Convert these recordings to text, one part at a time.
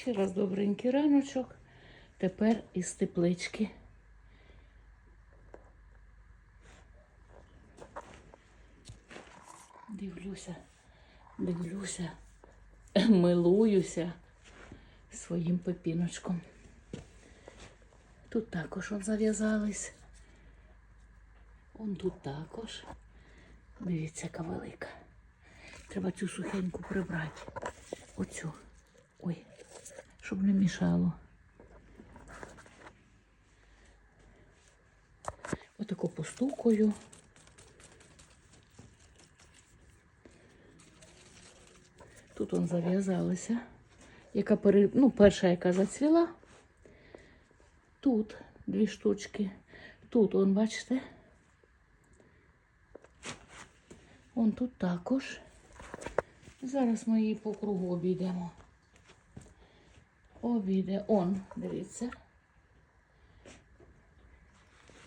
Ще раз добренький раночок. Тепер із теплички. Дивлюся, дивлюся, милуюся своїм пепіночком. Тут також он зав'язались. Он тут також. Дивіться, яка велика. Треба цю сухеньку прибрати. Оцю. Ой, щоб не мішало. Отаку постукою. Тут он зав'язалася. Яка пере... ну, перша, яка зацвіла. Тут дві штучки. Тут, он, бачите? Он тут також. Зараз ми її по кругу обійдемо. Обійде. Он, дивіться.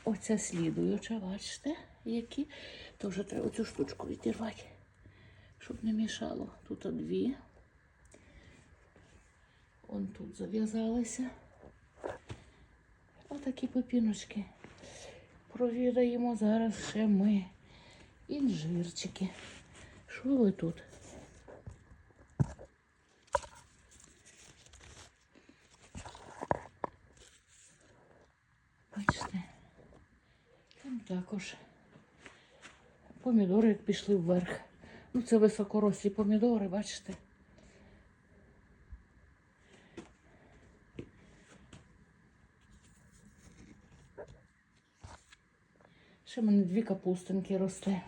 Оця слідуюча, бачите, які. То вже треба цю штучку відірвати, щоб не мішало. Тут дві. Он тут зав'язалися. Отакі пепіночки. Провідаємо зараз ще ми. Інжирчики. Що ви тут? Бачите, там також помідори як пішли вверх. Ну, це високорослі помідори, бачите? Ще в мене дві капустинки росте.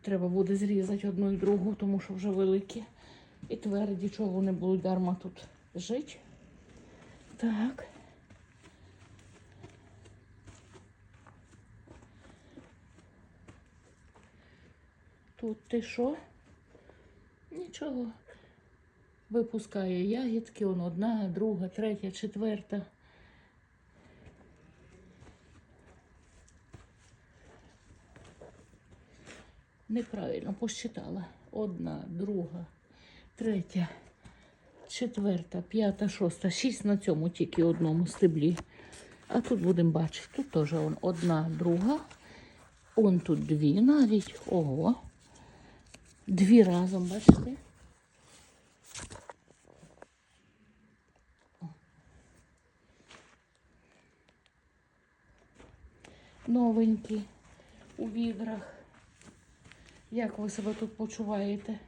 Треба буде зрізати одну і другу, тому що вже великі. І тверді, чого вони будуть дарма тут жити. Так. Тут ти що? Нічого. Випускає ягідки, он одна, друга, третя, четверта. Неправильно посчитала. Одна, друга, третя, четверта, п'ята, шоста, шість на цьому тільки одному стеблі. А тут будемо бачити, тут теж одна, друга. Он тут дві навіть. Ого. Дві разом, бачите? Новенькі у відрах. Як ви себе тут почуваєте?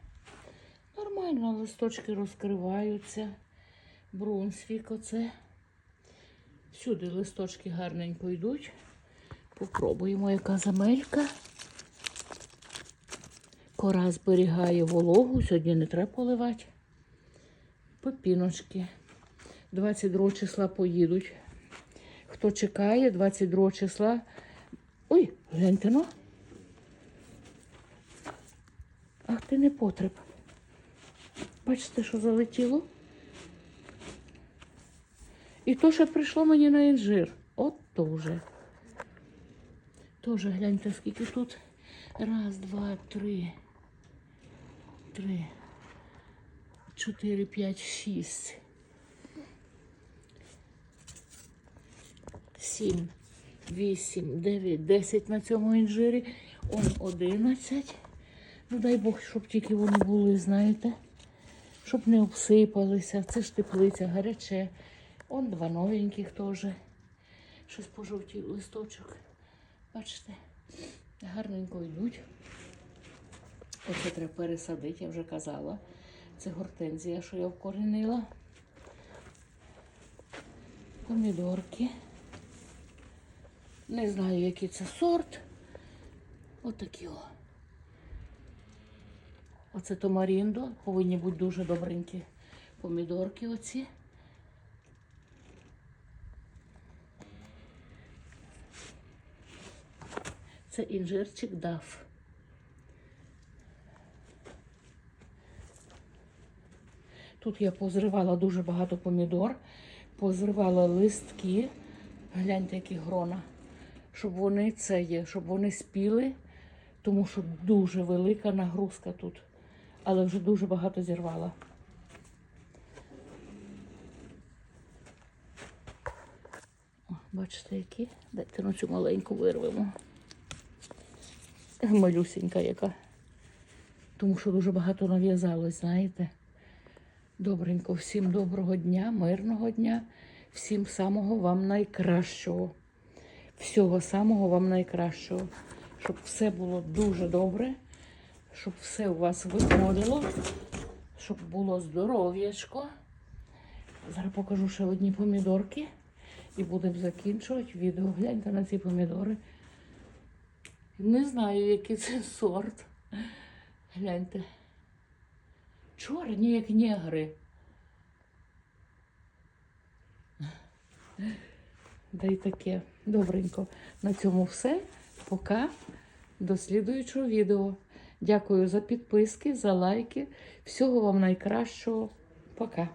Нормально, листочки розкриваються. Брунсвік оце. Всюди листочки гарненько йдуть. Попробуємо, яка замелька. Кора зберігає вологу, сьогодні не треба поливати. Пепіночки. 22 числа поїдуть. Хто чекає, 22 числа. Ой, гляньте ну. Ах, ти не потреб. Бачите, що залетіло? І то, що прийшло мені на інжир. От то вже. Тоже гляньте, скільки тут. Раз, два, три. Три. Чотири, п'ять, шість. Сім, вісім, дев'ять, десять на цьому інжирі. Он одинадцять. Ну, дай Бог, щоб тільки вони були, знаєте, щоб не обсипалися. Це ж теплиця гаряче. Он два новеньких теж. Щось пожовтів листочок. Бачите, гарненько йдуть. Оце треба пересадити, я вже казала. Це гортензія, що я вкорінила. Помідорки. Не знаю, який це сорт. Отакі о. Оце томаріндо. Повинні бути дуже добренькі помідорки оці. Це інжирчик даф. Тут я позривала дуже багато помідор, позривала листки, гляньте, які грона, щоб вони це є, щоб вони спіли, тому що дуже велика нагрузка тут. Але вже дуже багато зірвала. Бачите, які? Дайте на цю маленьку вирвемо. Малюсенька яка. Тому що дуже багато нав'язалось, знаєте. Добренько, всім доброго дня, мирного дня, всім самого вам найкращого. Всього самого вам найкращого. Щоб все було дуже добре, щоб все у вас виходило, щоб було здоров'ячко. Зараз покажу ще одні помідорки і будемо закінчувати відео. Гляньте на ці помідори. Не знаю, який це сорт. Гляньте. Чорні, як негри. Да й таке. Добренько. На цьому все. Пока. До слідуючого відео. Дякую за підписки, за лайки. Всього вам найкращого. Пока.